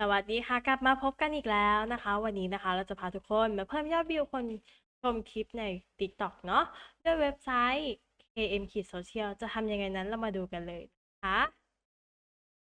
สวัสดีค่ะ กลับมาพบกันอีกแล้วนะคะ วันนี้นะคะเราจะพาทุกคนมาเพิ่มยอดวิวคนชมคลิปใน TikTok เนาะด้วยเว็บไซต์ KM Social จะทำยังไงนั้นเรามาดูกันเลยนะคะ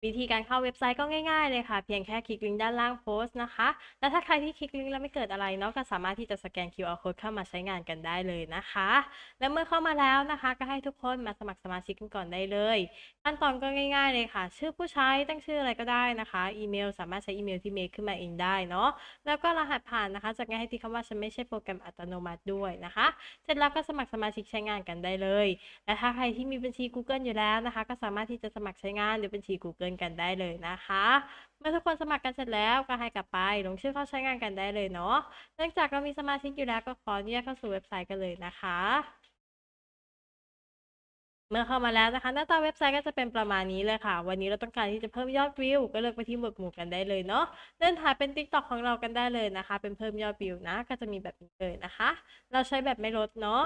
วิธีการเข้าเว็บไซต์ก็ง่ายๆเลยค่ะ เพียงแค่คลิกลิงก์ด้านล่างโพสต์นะคะ แล้วถ้าใครที่คลิกลิงก์แล้วไม่เกิดอะไรเนาะก็สามารถที่จะสแกน QR code เข้ามาใช้งานกันได้เลยนะคะ และเมื่อเข้ามาแล้วนะคะ ก็ให้ทุกคนมาสมัครสมาชิกกันก่อนได้เลยขั้นตอนก็ง่าย ๆ เลยค่ะ ชื่อผู้ใช้ตั้งชื่ออะไรก็ได้นะคะ อีเมลสามารถใช้อีเมลที่เมคขึ้นมาเองได้เนาะแล้วก็รหัสผ่านนะคะจากง่ายให้ที่คำว่าฉันไม่ใช่โปรแกรมอัตโนมัติด้วยนะคะ เสร็จแล้วก็สมัครสมาชิกใช้งานกันได้เลยและถ้าใครที่มีบัญชี Google อยู่แล้วนะคะ ก็สามารถที่จะสมัครใช้งานด้วยบัญชี Google กันได้เลยนะคะ เมื่อทุกคนสมัครกันเสร็จแล้วก็ให้กลับไปลงชื่อเข้าใช้งานกันได้เลยเนาะเนื่องจากเรามีสมาชิกอยู่แล้วก็ขออนุญาตเข้าสู่เว็บไซต์กันเลยนะคะเมื่อเข้ามาแล้วนะคะ หน้าตาเว็บไซต์ก็จะเป็นประมาณนี้เลยค่ะ วันนี้เราต้องการที่จะเพิ่มยอดวิว ก็เลือกไปที่หมวดหมู่กันได้เลยเนาะเลื่อนถ่ายเป็น TikTok ของเรากันได้เลยนะคะ เป็นเพิ่มยอดวิวนะ ก็จะมีแบบนี้เลยนะคะ เราใช้แบบไม่ลดเนาะ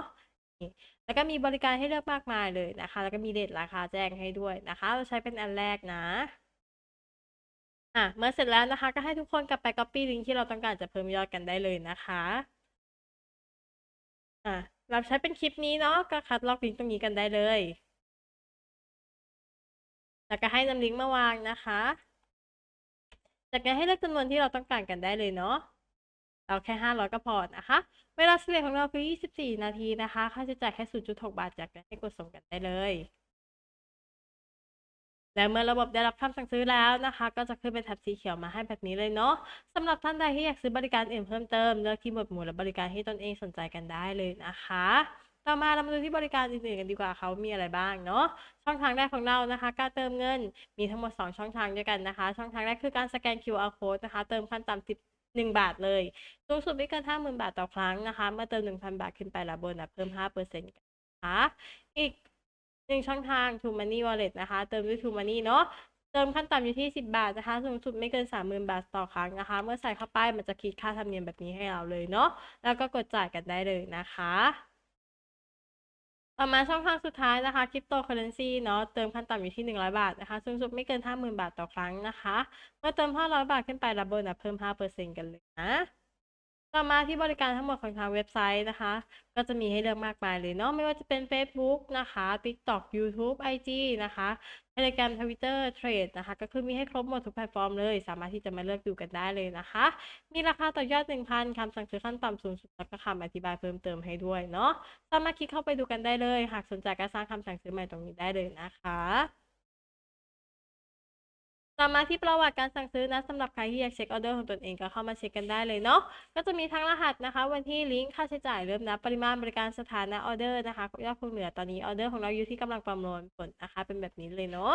แล้วก็มีบริการให้เลือกมากมายเลยนะคะ แล้วก็มีเรทราคาแจ้งให้ด้วยนะคะ เราใช้เป็นอันแรกนะอะเมื่อเสร็จแล้วนะคะ ก็ให้ทุกคนกลับไป copy ลิงก์ที่เราต้องการจะเพิ่มยอดกันได้เลยนะคะอะเราใช้เป็นคลิปนี้เนาะก็คัดลอกลิงก์ตรงนี้กันได้เลยแล้วก็ให้นำลิงก์มาวางนะคะ จากนั้นให้เลือกจำนวนที่เราต้องการกันได้เลยเนาะ เอาแค่ 500 ก็พอนะคะ เวลาเฉลี่ยของเราคือ 24 นาทีนะคะ ค่าใช้จ่ายแค่ 0.6 บาทจากนั้นให้กดส่งกันได้เลย และเมื่อระบบได้รับคำสั่งซื้อแล้วนะคะ ก็จะขึ้นเป็นแถบสีเขียวมาให้แบบนี้เลยเนาะสำหรับท่านใดที่อยากซื้อบริการอื่นเพิ่มเติมเลือกที่หมวดหมู่และบริการที่ตนเองสนใจกันได้เลยนะคะต่อมาเรามาดูที่บริการอื่นๆกันดีกว่าเขามีอะไรบ้างเนาะช่องทางแรกของเรานะคะ การเติมเงินมีทั้งหมด 2 ช่องทางด้วยกันนะคะ ช่องทางแรกคือการสแกน QR code นะคะ เติมขั้นต่ำ10 1 บาทเลย สูงสุดไม่เกิน 50,000 บาทต่อครั้งนะคะ เมื่อเติม 1,000 บาทขึ้นไปรับโบนัสเพิ่ม 5%นะคะอีกหนึ่งช่องทาง True Money Wallet นะคะ เติมด้วย True Money เนาะเติมขั้นต่ำอยู่ที่ 10 บาทนะคะ สูงสุดไม่เกิน 30,000 บาทต่อครั้งนะคะ เมื่อใส่เข้าไปมันจะคิดค่าธรรมเนียมแบบนี้ให้เราเลยเนาะแล้วก็กดจ่ายกันได้เลยนะคะ ต่อมาช่องทางสุดท้ายนะคะคริปโตเคอเรนซีเนาะเติมขั้นต่ำอยู่ที่ 100 บาทนะคะ สูงสุดไม่เกิน 50,000 บาทต่อครั้งนะคะ เมื่อเติม 500 บาทขึ้นไปรับโบนัสเพิ่ม 5%กันเลยนะ ต่อมาที่บริการทั้งหมดของทางเว็บไซต์นะคะ ก็จะมีให้เลือกมากมายเลยเนาะไม่ว่าจะเป็น Facebook นะคะ TikTok YouTube IG นะคะ Telegram Twitter Threads นะคะ ก็คือมีให้ครบหมดทุกแพลตฟอร์มเลย สามารถที่จะมาเลือกดูกันได้เลยนะคะ มีราคาต่อยอด 1,000 คำสั่งซื้อขั้นต่ำสูงสุดแล้วก็คำอธิบายเพิ่มเติมให้ด้วยเนาะสามารถคลิกเข้าไปดูกันได้เลย หากสนใจการสร้างคำสั่งซื้อใหม่ตรงนี้ได้เลยนะคะ ต่อมาที่ประวัติการสั่งซื้อนะสำหรับใครที่อยากเช็คออเดอร์ของตนเองก็เข้ามาเช็คกันได้เลยเนาะก็จะมีทั้งรหัสนะคะ วันที่ลิงก์ค่าใช้จ่ายเริ่มนับปริมาณบริการสถานะออเดอร์นะคะยอดคงเหลือตอนนี้ออเดอร์ของเราอยู่ที่กำลังประมวลผลนะคะ เป็นแบบนี้เลยเนาะ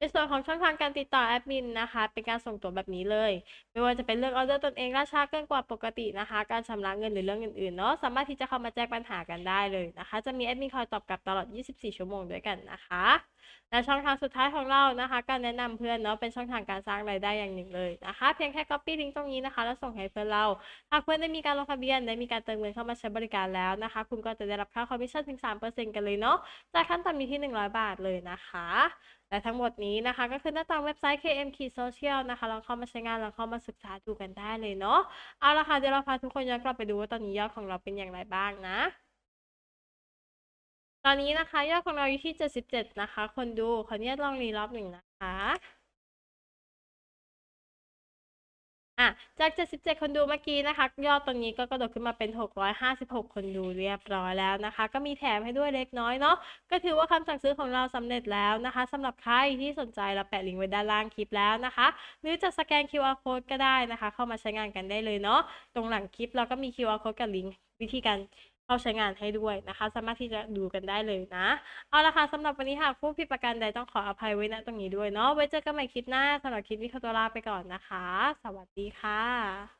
ในส่วนของช่องทางการติดต่อแอดมินนะคะ เป็นการส่งตัวแบบนี้เลย ไม่ว่าจะเป็นเรื่องออเดอร์ตนเองล่าช้าเกินกว่าปกตินะคะ การชำระเงินหรือเรื่องอื่นๆเนาะสามารถที่จะเข้ามาแจ้งปัญหากันได้เลยนะคะ จะมีแอดมินคอยตอบกลับตลอด 24 ชั่วโมงด้วยกันนะคะและช่องทางสุดท้ายของเรานะคะ การแนะนำเพื่อนเนาะเป็นช่องทางการสร้างรายได้อย่างหนึ่งเลยนะคะ เพียงแค่ copy ลิงก์ตรงนี้นะคะ แล้วส่งให้เพื่อนเรา หากเพื่อนได้มีการลงทะเบียนได้มีการเติมเงินเข้ามาใช้บริการแล้วนะคะ คุณก็จะได้รับค่าคอมมิชชั่นถึง 3%กันเลยเนาะจากขั้นต่ำอยู่ที่ 100 บาทเลยนะคะและทั้งหมดนี้นะคะก็คือหน้าตาเว็บไซต์ KM Key Social นะคะลองเข้ามาใช้งานลองเข้ามาศึกษาดูกันได้เลยเนาะเอาละค่ะเดี๋ยวเราพาทุกคนย้อนกลับไปดูว่าตอนนี้ยอดของเราเป็นอย่างไรบ้างนะ อนนี้นะคะยอดของเราอยู่ที่ 77 นะคะ คนดูขออนุญาตลองรีรอบหนึ่งนะคะอะจาก 77 คนดูเมื่อกี้นะคะ ยอดตรงนี้ก็กระโดดขึ้นมาเป็น 656 คนดูเรียบร้อยแล้วนะคะ ก็มีแถมให้ด้วยเล็กน้อยเนาะก็ถือว่าคำสั่งซื้อของเราสำเร็จแล้วนะคะสำหรับใครที่สนใจเราแปะลิงก์ไว้ด้านล่างคลิปแล้วนะคะ หรือจะสแกน QR code ก็ได้นะคะ เข้ามาใช้งานกันได้เลยเนาะตรงหลังคลิปเราก็มี QR code กับลิงก์วิธีการ เข้าใช้งานให้ด้วยนะคะ สามารถที่จะดูกันได้เลยนะ เอาละค่ะสำหรับวันนี้หากผู้ผิดประการใดต้องขออภัยไว้ณตรงนี้ด้วยเนาะไว้เจอกันใหม่คลิปหน้าสำหรับคลิปนี้ขอตัวลาไปก่อนนะคะ สวัสดีค่ะ